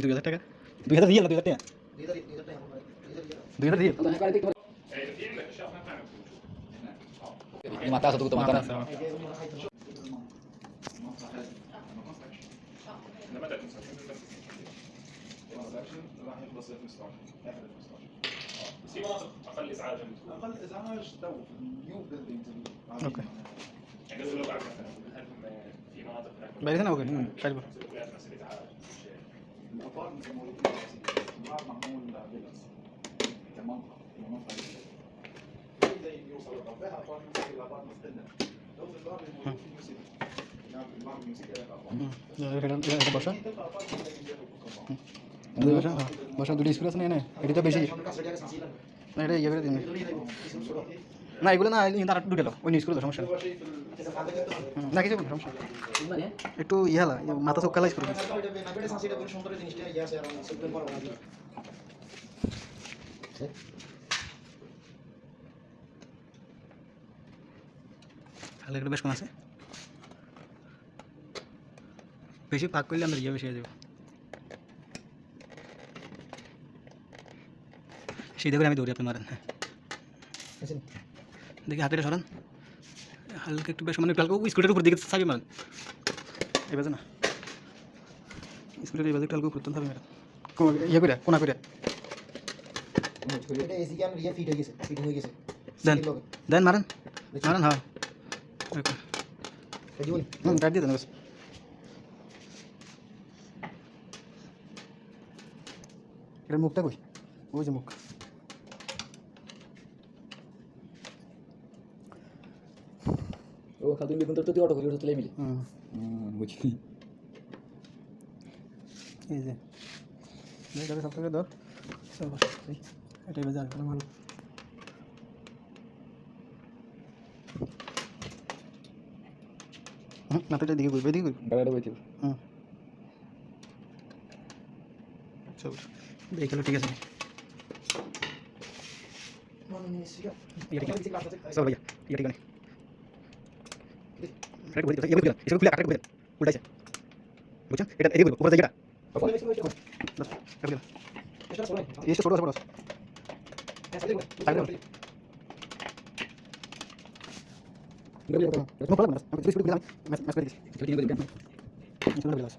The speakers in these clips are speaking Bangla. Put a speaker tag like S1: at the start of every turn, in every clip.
S1: দুই হাজার টাকা দুই হাজার দিয়ে এলো, দুই হাজার টাকা দুই হাজার দিয়ে এলো।
S2: Mata satu
S1: মাথা
S2: mata.
S1: আছে আমার।
S3: راح يخلص في 15 اخر 15
S4: بس في مناطق اقل ازعاجا
S3: اقل ازعاج تو في النيو بيلدينجز
S1: اوكي
S4: يعني قصدي لو بعرف مثلا هل هم في مناطق هناك
S1: বাইরে না ওকে
S3: الأطار متمولين بعد معمول فيلز كمنطقة كمنطقة يبدأ يوصل لقفاها أطار يوصل إلى بعض مستنى لو في الأطار الموجود في نيوزيلاند نعم في
S1: بعض نيوزيلاند
S3: ഇത് പക്ഷേ പക്ഷേ അതിൽ
S1: എക്സ്പീരിയൻസ് തന്നെയാണ് എടുത്താൽ ബേസ് ചെയ്യും എവിടെ എവിടെ না, এগুলো না আর ঢুকে ওই নিউজ করে সমস্যা না, কিছু সমস্যা একটু ইয়ে মাথা চোখ কালাই করে। তাহলে একটু বেশ কম আছে। বেশি পাক করলে আমাদের ইয়ে বেশি হয়ে সেই দেখে আমি দৌড়ি, আপনি মারেন হ্যাঁ। আচ্ছা। দেখি হাতেটা সরান। হালকা একটু বেশ মানে একটু হালকা স্কুলের উপর দিকে চাবি মারেন। এবার না। স্কুলের এবার একটু হালকা উপর তুলতে হবে ম্যাডাম ইয়ে করে কোনা করে দেন দেন মারেন। মারেন হ্যাঁ। ওকে। হুম কাট দিয়ে দেন বস এটার মুখটা কই? ওই যে মুখ।
S2: Oh, kalau bentuk itu auto kuliah tuh lemil.
S1: হুম
S2: Hmm, buci.
S1: এই যে এটাকে সব থেকে ধর সব এই, এটাই বাজার করে ভালো হুম মাথাটা দিকে ঘুরবে দিকে ঘুরবে
S2: Kalau ada buci.
S1: হুম সব দেখে ঠিক আছে ইয়ে ঠিক আছে সব ভাইয়া ইয়ে ঠিক আছে এটা ঘুরে দিতে এগুলো এসব খুলে আকারে ঘুরে উল্টাইছে বুঝছেন এটা এদিকে ঘুরবে উপরে জায়গাটা বাস এটা গেল এই ছোট আছে বড় আছে তাহলে
S2: Enggak bisa.
S1: No problem, mas. Aku sudah bilang, mas, mas pergi.
S2: Jadi ini gue
S1: Sudah bilang.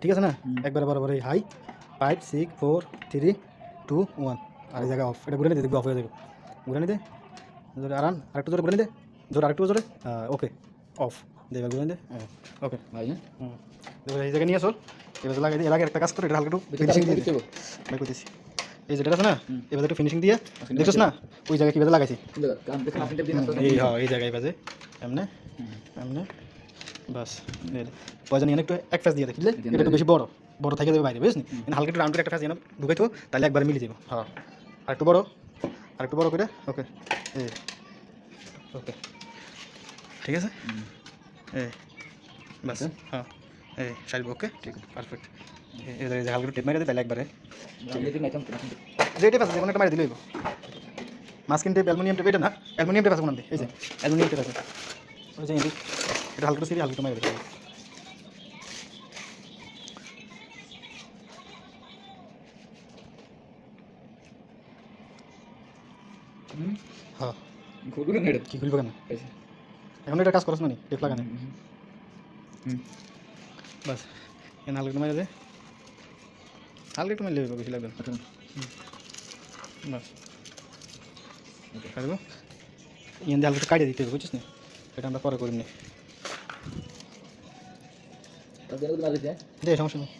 S1: ঠিক আছে না? একবার বারো বারো high five six four three two one আর জায়গা অফ এটা ঘুরে নিতে দেখব অফ হয়ে যাবে। ঘুরে নিতে জোরে আরাম আরেকটু জোরে ঘুরে নিতে জোরে আরেকটু জোরে। ওকে অফ দে এবার ঘুরে নিতে ওকে
S2: Lainnya.
S1: হুম। এবার এই জায়গায় নিয়ে আসো। এবার দিয়ে এর আগে একটা কাজ করে এটা হালকা একটু ফিনিশিং দিয়ে দে।
S2: coba.
S1: বাই করতেছি এই যেটা আছে না এবার একটু ফিনিশিং দিয়ে দেখছিস না ওই জায়গায় কীভাবে লাগাইছি? এই হ্যাঁ এই জায়গায় বাজে। এমনে এমনে। বাস পয়জন এনে একটু এক ফ্যাস দিয়ে দেখলে এটা একটু বেশি বড় বড় থেকে যাবে বাইরে বুঝলি? হালকা একটু রাউন্ড করে একটা ফ্যাস এনে ঢুকাই তো তাহলে একবার মিলে যাব। হ্যাঁ আর একটু বড়। আর একটু বড় করে? ওকে এই। ওকে ঠিক আছে? এই। বাস। হ্যাঁ। এই সাইড ওকে ঠিক পারফেক্ট জায়গায় হালকা টেপ মেরে তাহলে একবারে. যে টেপ আছে যে কোনো একটা মারি দিলেই মাস্কিন টেপ অ্যালুমিনিয়াম টেপ এটা না? অ্যালুমিনিয়াম টেপ আছে কোন এই যে। অ্যালুমিনিয়াম টেপ আছে। ওই যে এটা হালকা সিরি হালকা মারি দিতে
S2: Hmm.
S1: হ্যাঁ কি খুলবে কেন? এখন এটা কাজ করছ না নি টেপ লাগানো
S2: Hmm.
S1: বাস এখানে হালকা মারি দে। হালকা একটু মারলে বেশি লাগবে না।
S2: Aduh.
S1: বাস। কাটবো ইয়ান দিয়ে হালকা কাটিয়ে দিতে হবে বুঝছিস না? এটা আমরা পরে
S2: aku
S1: দে সমস্যা নেই।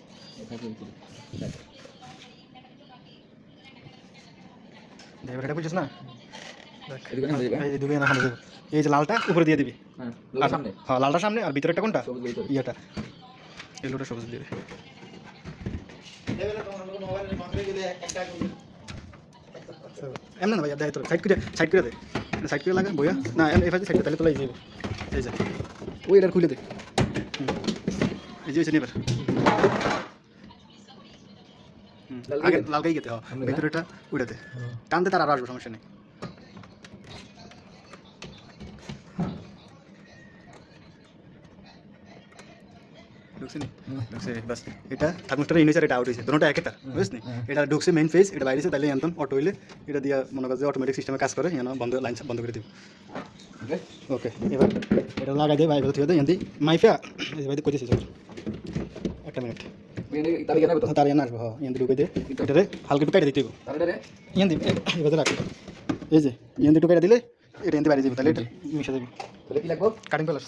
S2: Oke,
S1: এটা বুঝছিস না
S2: না?
S1: এই যে লালটা উপরে দিয়ে দিবি।
S2: হ্যাঁ
S1: হ্যাঁ লালটা সামনে আর ভিতরেটা কোনটা? ইয়েটা। এগুলোটা সবুজ দিবে এমন না ভাইয়া দেয় তোর। সাইড করে সাইড করে দে। সাইড করে লাগা বইয়া। না এই ফাইজে সাইড করে তাহলে তোলাই যাব এই যে। ওই এটার খুলে দে। এই যে হয়েছে এবার।
S2: লাল
S1: আগে
S2: গাইতে?
S1: লাল গাই গেতে হ্যাঁ
S2: না?
S1: ভিতরেটা উড়াতে টানতে তার আরও আসবে সমস্যা নেই। ঢুকছে নি? ঢুকছে, বাস। এটা থার্মোস্টার ইন হয়েছে আর এটা আউট হয়েছে দুটোটা একে তার বুঝছ নি
S2: হ্যাঁ।
S1: এটা ঢুকছে মেইন ফেস এটা বাইরেছে তাহলে এনতন অটো হইলে এটা দিয়া মনে করছে অটোমেটিক সিস্টেমে কাজ করে এখানে বন্ধ লাইন বন্ধ করে দিব
S2: ওকে
S1: ওকে এবার এটা লাগাই দিয়ে বাইরে থেকে এনদি মাইফা এই বাইরে কইতেছি চল একটা মিনিট
S2: তার কেন তো
S1: তার এনে আসব হ্যাঁ এনদি ঢুকে দিয়ে এটারে হালকা একটু কেটে দিতে হবে
S2: তার রে
S1: এনদি এবার রাখ এই যে এনদি একটু কেটে দিলে এটা এনদি বাইরে যাবে তাহলে এটা মিশে যাবে
S2: তাহলে কি লাগবো
S1: কাটিং প্লাস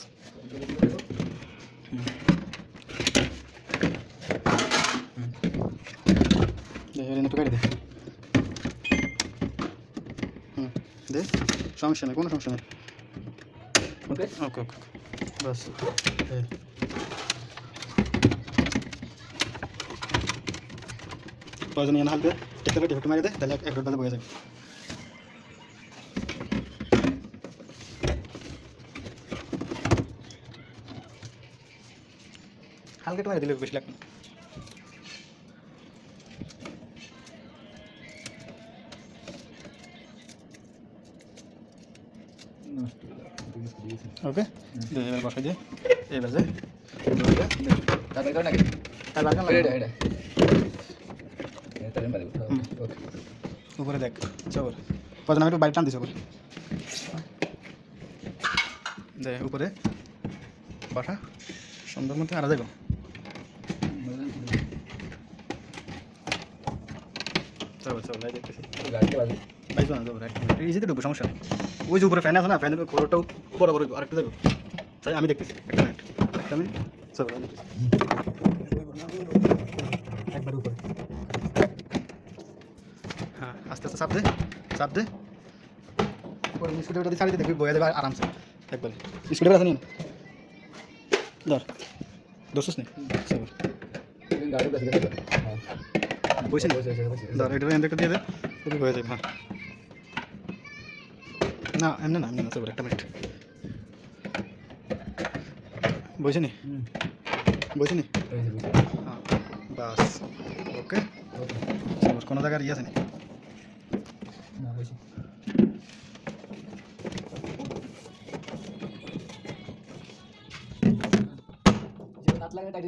S1: একটু কেটে দে হুম দে সমস্যা নেই কোনো সমস্যা নেই।
S2: ওকে?
S1: ওকে ওকে বাস। প্রয়োজন এনে হালকা টেকতে পেটে হুটু মারি দে তাহলে এক ঘণ্টা বয়ে যাবে। হালকা একটু মারি দিলে বেশি লাগবে
S2: পারে
S1: হুম।
S2: ওকে।
S1: উপরে দেখ আমি একটু বাইরে টান দিস উপরে। দে উপরে। বসা। সুন্দর মতো। আরা দেখো। চল দেখতেছি যাব ইজিতে ঢুকবো সমস্যা নেই। ওই যে উপরে ফ্যান আছে না ফ্যানের খোলটাও বড় বড় আরেকটু দেখো। তাই আমি দেখতেছি একটা মিনিট একটা মিনিট চল আমি দেখতেছি। একবার উপরে হ্যাঁ আস্তে আস্তে চাপ দে চাপ দে ওর স্কুটিটা দিয়ে ছাড়িয়ে দেখবি বয়ে দেবে আরামসে একবার স্কুটিটা আছে নিন ধর দোষস নেই চল
S2: গাড়ির কাছে গেছে হ্যাঁ
S1: বসে
S2: বসে বসে বসে
S1: ধর এটা এন্ডটা দিয়ে দে দেখবি হয়ে যাবে হ্যাঁ না এমনি না এমনি না চল একটা মিনিট বসে নি
S2: হুম।
S1: বসে নি
S2: বসে বসে।
S1: হ্যাঁ বাস। ওকে। কোনো জায়গার ইয়ে আছে নি
S2: লাগে টাইট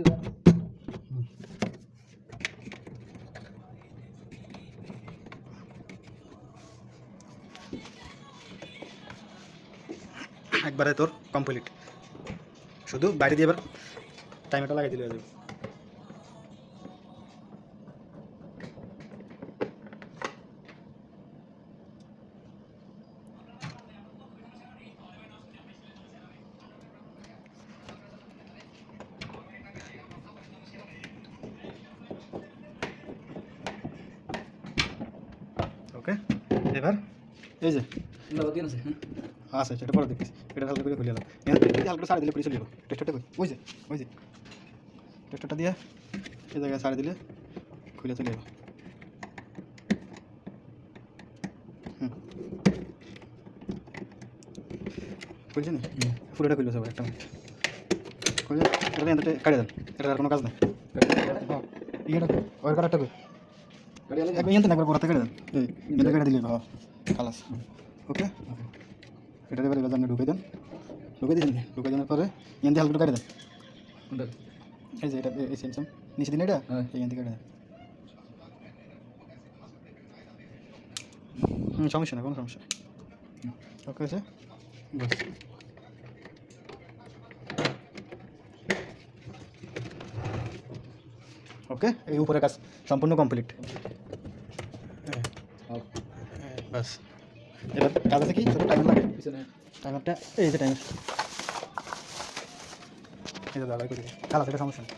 S1: একবারে তোর কমপ্লিট শুধু বাইরে দিয়ে এবার টাইমটা লাগাই দিলে যাবে। ওকে এবার এই যে।
S2: আছে হ্যাঁ।
S1: আচ্ছা সেটা পরে দেখতেছি। এটা হালকা করে খুলে এলাম হালকা করে সারা দিলে খুলে চলে যাব। টেস্টারটা ওই যে ওই যে। টেস্টারটা দিয়ে এই জায়গায় সারা দিলে খুলে চলে যাব। খুলছে না? পুরোটা খুলে যাব একটা মিনিট। খুলে এটা এখান থেকে কাটে দেন। এটা আর কোনো কাজ নেই। হ্যাঁ। ইয়েটা ওর
S2: আলে
S1: একবার ইয়ান্তে একবার পড়াতে কেটে দেন। এই ইয়ান্তে কেটে দিলে হ্যাঁ। খালাস। ওকে? এটা এবার এবার আপনি ঢুকে দেন। ঢুকে দিয়েছেন ঢুকে দেওয়ার পরে ইয়ান্তে হালকা কেটে দেন। এই যে এটা এই সেম নিচে দিন এটা?
S2: হ্যাঁ।
S1: এই ইয়ান্তে কেটে দেন। হুম সমস্যা না কোনো সমস্যা ওকে আছে বাস। ওকে এই উপরে কাজ সম্পূর্ণ কমপ্লিট। ব্যাস। এবার কাজ আছে কি? ছোটো টাইমার লাগে। টাইমারটা এই যে টাইমার এই যে দাদা করে কালা সেটা সমস্যা নেই।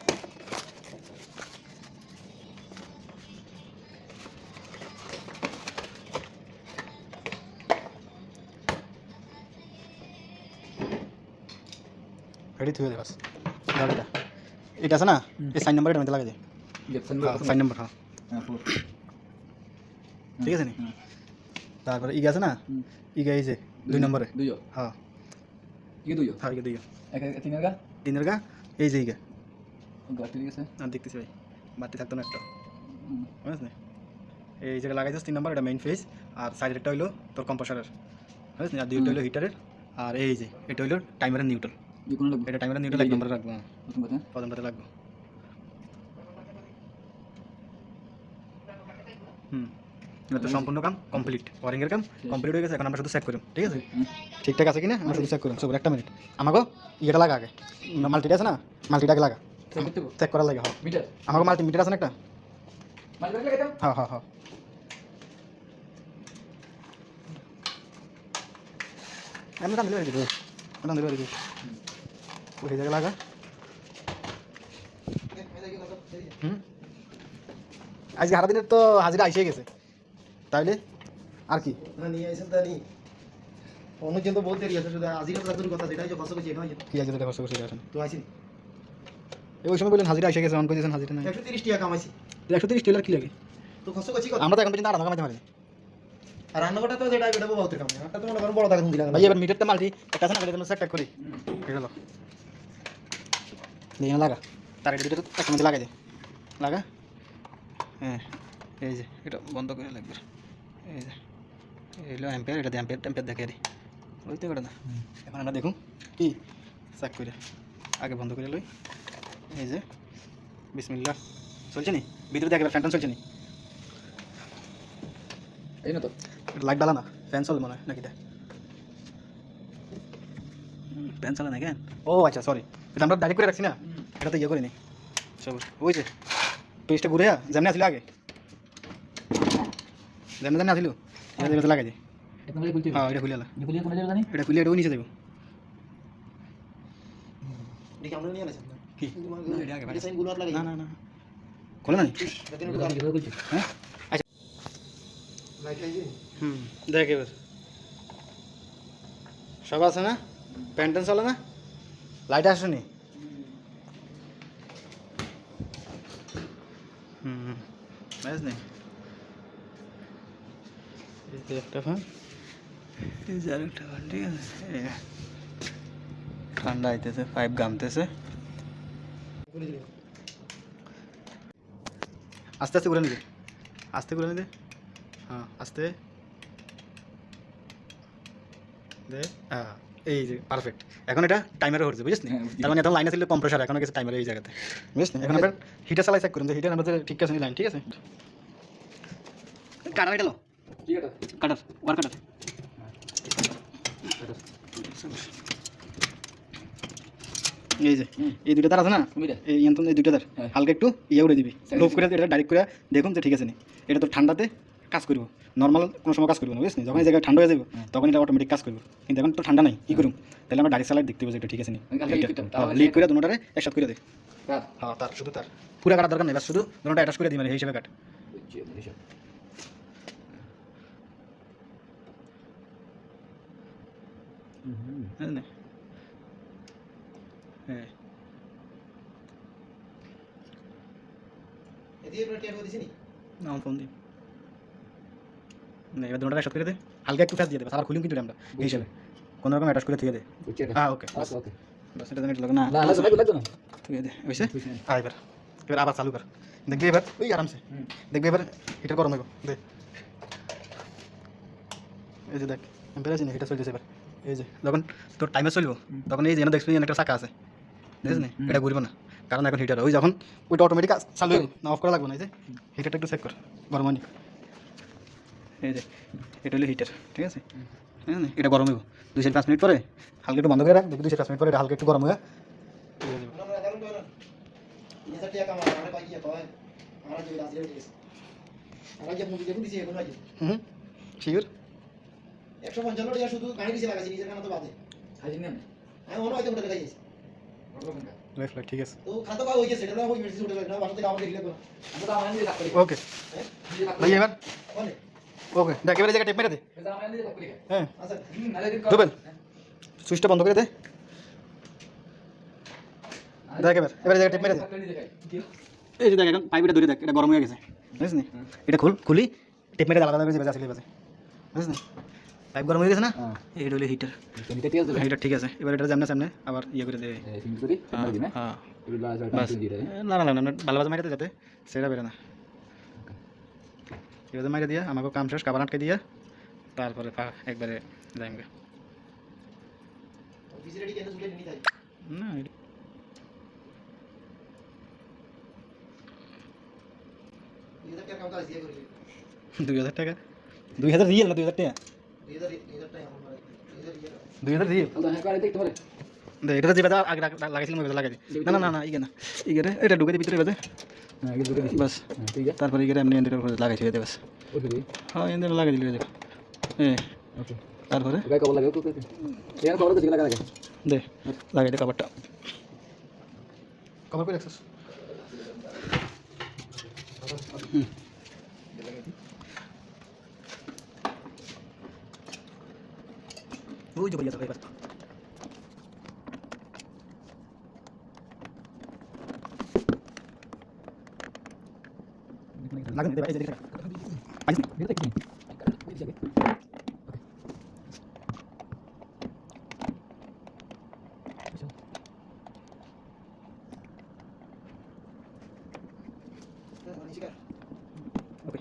S1: রেডি থুয়ে দেবাস গাড়িটা এটা। আছে না? এই সাইন নাম্বার এটা
S2: লাগে
S1: যে। সাইন নাম্বার হ্যাঁ,
S2: হ্যাঁ।
S1: ঠিক আছে না? তারপরে ইগা আছে না। ইগা এই যে দুই নম্বরে?
S2: দুইও?
S1: হ্যাঁ।
S2: কি দুইও?
S1: হ্যাঁ ইগা দুই
S2: এক তিনের গা?
S1: তিনের গা? এই যে ইগা
S2: ঠিক আছে।
S1: আর দেখতেছি ভাই বাড়তি থাকতো না একটা।
S2: হুম।
S1: এই জায়গায় লাগাই যাস তিন নাম্বার এটা মেইন ফেজ আর সাইডেরটা হইল তোর কম্পাসারের বুঝছ আর দুইটা হইল হিটারের আর এই যে এটা হইল টাইমারের নিউট্রাল এটা টাইমারের নিউট্রাল এক নম্বরে রাখব হ্যাঁ।
S2: প্রথম
S1: প্রথমটাতে লাগবো। হুম। তো সম্পূর্ণ কাম কমপ্লিট ওয়ারিংয়ের কাম কমপ্লিট হয়ে গেছে এখন আমরা শুধু চেক করুন ঠিক আছে। ঠিকঠাক আছে কিনা আমরা শুধু চেক করুন সব একটা মিনিট আমাকে ইয়েটা লাগা আগে মাল্টিটা আছে না মাল্টিটাকে লাগা
S2: চেক
S1: করার লাগে হ্যাঁ
S2: মিটার
S1: আমাকে মাল্টিমিটার আছে না একটা
S2: করে
S1: হ্যাঁ হ্যাঁ হ্যাঁ আমি টান দিলে দিবি টান দিলে দিবি ওই জায়গা লাগা হুম আজকে সারা দিনের তো হাজিরা আইসে গেছে তাইলে? আর কি?
S5: নিয়ে নি অনুজন তো বহুত দেরি আছে শুধু আজিরা তো কথা যে
S1: কি যেটা আসেন। ওই সময় বললেন হাজিরা গেছে অন হাজিরা নাই।
S5: টাকা কামাইছি।
S1: টেলার কি লাগে?
S5: তো
S1: আমরা তো এখন পর্যন্ত আরাম কামাইতে পারি
S5: আর রান্নাঘরটা তো যেটা এটা বহুত কামাই একটা তো মনে করেন বড় টাকা দিলাম।
S1: ভাই এবার মিটারটা একটা আছে না এটা চেক করি। দিয়ে লাগা। তার এটা দুটো একটা মধ্যে লাগাই দে। লাগা? হ্যাঁ এই যে এটা বন্ধ করে লাগবে। এই যে এইলো অ্যাম্পিয়ার এটা দিয়ে অ্যাম্পিয়ার ট্যাম্পিয়ার দেখে দিই ওই তো করে না এখন আমরা দেখুন কি চেক করে আগে বন্ধ করে লই এই যে বিসমিল্লা চলছে নি ভিতরে দেখে ফ্যানটা চলছে নি
S2: এই না তো
S1: লাইট ডালা না ফ্যান চলে মনে হয় নাকি ফ্যান চলে না কেন ও আচ্ছা সরি এটা আমরা ডাইরেক্ট করে রাখছি না এটা তো ইয়ে করিনি সব ওই যে পেজটা ঘুরে যেমনি আসলে আগে যেমনি যেমনি আসিল? এটা লাগাই হ্যাঁ এটা খুলে
S2: জানি
S1: এটা খুলে এটাও নিচে যাব
S5: দেখি আমরা নিয়ে আইসেন
S1: কি? না, খোলে না নি?
S2: খুলছে।
S1: হ্যাঁ? আচ্ছা। হুম দেখ এবার। সব আছে না? প্যান্ট চলে না? লাইট আসেনি? হুম নেই? এই যে একটা ফ্যান এই যে আরেকটা ফ্যান ঠিক আছে? ঠান্ডা আইতেছে পাইপ গামতেছে। আস্তে আস্তে করে নিবে। আস্তে করে নিবে। হ্যাঁ আস্তে। দে হ্যাঁ এই যে পারফেক্ট এখন এটা টাইমারে হচ্ছে বুঝিস
S2: হ্যাঁ, বুঝছি।
S1: তার মানে এখন লাইনে ছিল কম্প্রেসার এখন গেছে টাইমারে এই জায়গাতে। বুঝিস এখন আমরা হিটার চালাই চেক করুন যে হিটার আমাদের ঠিক আছে লাইন ঠিক আছে? এটা লো
S2: আছে
S1: কাটার ওয়ার কাটার এই যে এই দুটো তার আছে না? এই ইয়ন্ত্রণ এই দুটো তার
S2: হ্যাঁ।
S1: হালকা একটু ইয়ে উড়ে দিবি। লোভ করে এটা ডাইরেক্ট করে দেখুন যে ঠিক আছে নি। এটা তো ঠান্ডাতে কাজ করব। নর্মাল কোনো সময় কাজ করব না বুঝলি যখন এই জায়গায় ঠান্ডা হয়ে যাবে তখন এটা অটোমেটিক কাজ করব। কিন্তু এখন তো ঠান্ডা নাই কি করুন তাহলে আমরা ডাইরেক্ট স্যালাইড দেখতে পাবো এটা ঠিক আছে নি।
S2: লিড
S1: করে দুটারে একসাথে করে দে। হ্যাঁ তার শুধু তার। পুরো কাটার দরকার নেই শুধু দুটা অ্যাটাচ করে দিই মানে এই হিসেবে কাট।
S2: বুঝছি বুঝছি
S1: বুঝলি নি? হ্যাঁ
S5: এদিকে আপনার টিয়া দিছি নি
S1: না আমার ফোন দিই না এবার দুটোটা একসাথে করে দে হালকা একটু ফ্যাস দিয়ে দেবে আবার খুলিম কিন্তু আমরা এই হিসেবে কোনো রকম অ্যাটাচ করে থুয়ে দে
S2: বুঝছি এটা
S1: হ্যাঁ ওকে
S2: আচ্ছা ওকে
S1: বাস এটা জানি লাগে না
S2: না লাগবে লাগবে লাগবে না
S1: থুয়ে দে বুঝছে
S2: বুঝছি না।
S1: হ্যাঁ এবার এবার আবার চালু কর দেখবি এবার ওই আরামসে
S2: হুম।
S1: দেখবি এবার হিটার গরম হবে দে এই যে দেখ এম্পের আছে না হিটার চলতেছে এবার এই যে যখন তোর টাইমে চলবো তখন এই যে এনে দেখছিস একটা চাকা আছে
S2: হুম।
S1: এটা ঘুরবে না কারণ এখন হিটার ওই যখন ওইটা অটোমেটিক চালু না অফ করা লাগবে না এই যে হিটারটা একটু চেক কর গরম হয়নি। এই যে এটা হলো হিটার ঠিক আছে? ঠিক আছে এটা গরম হইব দুই চার পাঁচ মিনিট পরে হালকা একটু বন্ধ করে রাখ দেখবি দুই চার পাঁচ মিনিট পরে এটা হালকা একটু গরম হয়ে শিওর?
S5: একশো পঞ্চান্ন টাকা শুধু গাড়ি দিছে লাগাইছি নিজের কানা তো বাদে
S2: হাজির নেন
S5: আমি মনে হয়তো ওটা লাগাইছি
S1: রাইট রাইট ঠিক আছে।
S5: তো খাতা পাওয়া হয়েছে সেটা ওই মেডিসিন উঠে না বাসা থেকে আমাদের দেখলে
S2: আমরা তো আমার নিজে কাজ করি
S1: ওকে
S5: হ্যাঁ?
S2: নিজে কাজ করি
S1: ভাই এবার?
S5: বলে।
S1: ওকে দেখ এবারে জায়গা টেপ মেরে দে।
S2: এটা আমার নিজে কাজ করি
S1: হ্যাঁ।
S5: আচ্ছা।
S2: হুম নালে দিন
S1: দুবেল। সুইচটা বন্ধ করে দে। দেখ এবার এবার এই জায়গায় টেপ মেরে দে।
S2: থাকলে নিজে খাই
S1: এই যে দেখ এখন পাইপটা ধরে দেখ এটা গরম হয়ে গেছে। বুঝিস নি? এটা খুল খুলি টেপ মেরে আলাদা করে বেজা ছিল বাজে। বুঝিস নি? পাইপ গরম হয়ে গেছে না?
S2: হ্যাঁ।
S1: এইটা হলো হিটার
S2: এটা ঠিক আছে
S1: হিটার ঠিক আছে। এবার এটা সামনে সামনে আবার ইয়ে করে দে
S2: সিম করি
S1: হ্যাঁ
S2: দিন
S1: হ্যাঁ।
S2: এগুলো লাজ
S1: বাস।
S2: দিয়ে দেয়
S1: না না না না ভালোভাবে মাইরে দে যাতে। সেটা বেরো না। এবার মাইরে দিয়া আমাকে কাম শেষ কাবার আটকে দিয়া তারপরে পা একবারে যাইমগে।
S5: পিসি রেডি কেন? ঝুলে নিয়ে থাকে
S1: না এটা-
S5: দুই হাজার টাকা কাউন্টার আছে ইয়ে করে
S1: দুই হাজার টাকা? দুই হাজার রিয়েল না দুই হাজার টাকা?
S5: দুই দুই দুই
S1: দুই
S2: হ্যাঁ করে
S1: এটা যে বাজা আগে লাগাইছিলাম লাগাই দি। না না না না ইগে না। ইগে এটা ঢুকে দি ভিতরে বাজে
S2: হ্যাঁ
S1: বাস।
S2: হ্যাঁ
S1: তারপরে ইগে এমনি এন্ডের উপরে লাগাই ছেড়ে দে বাস। হ্যাঁ এন্ডের লাগাই দিলি দেখ এ তারপরে? দে লাগাই দে কভারটা কভার করে রাখছিস? হুম। ওই যে বলিয়া তো এবার লাগান দে ভাই এই যে দেখে আইস
S2: এটা কি
S5: নিশিকার
S1: ওকে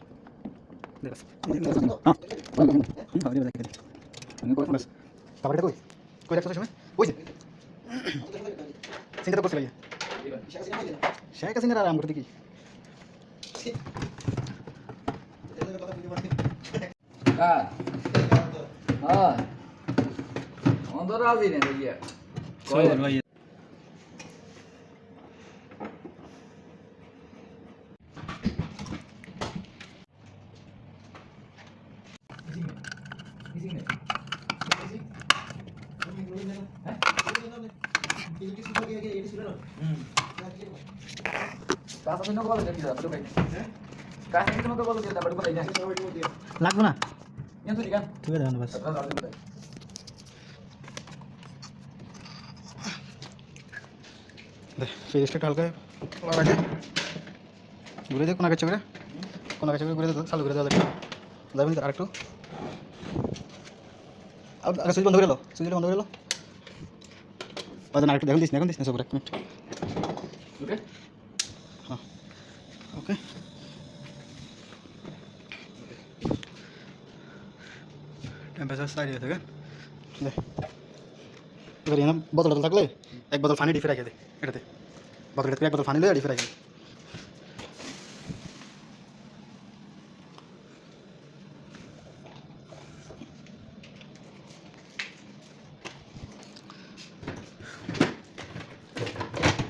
S1: দে বাস হ্যাঁ বাস কই কই রাখছো সময় ওই যে চিন্তা করছিস ভাইয়া
S5: শেখ হাসিনা
S1: হাসিনার আরাম করতে কি
S2: কার হ্যাঁ অন্তর রাজি নেই ভাইয়া কয় কাছে দিন কল দেখি দাও ঢুকাই কাছে দিন কল দেখি দাও ঢুকাই না
S1: লাগবো না
S2: এন তো ঠিক আছে
S1: ঠিক আছে বাস দে ফেরিসটা একটু হালকা লাগে ঘুরে দে কোনা কাছে করে কোনা কাছে করে ঘুরে দে তো, চালু করে দেওয়া লাগবে যাবেন আর একটু আর আগে সুইচ বন্ধ করে লো সুইচটা বন্ধ করে লো বাজে আরেকটু দেখুন দিস না এখন দিস না সব এক মিনিট।
S2: ওকে।
S1: হ্যাঁ ওকে। টেম্পারেচার সাইড হয়ে থাকে দে। এবার এখানে বোতল থাকলে এক বোতল পানি ডিফে রাখে দে এটাতে। বোতলটাতে এক বোতল পানি লয়ে ডিফে রাখে দে।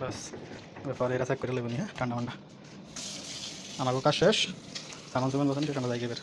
S1: বাস এরপরে এরা চেক করে নেবেন হ্যাঁ? ঠান্ডা ঠান্ডা। আমার কাজ শেষ। সামান সুমান বসান, ঠান্ডা যাই বের।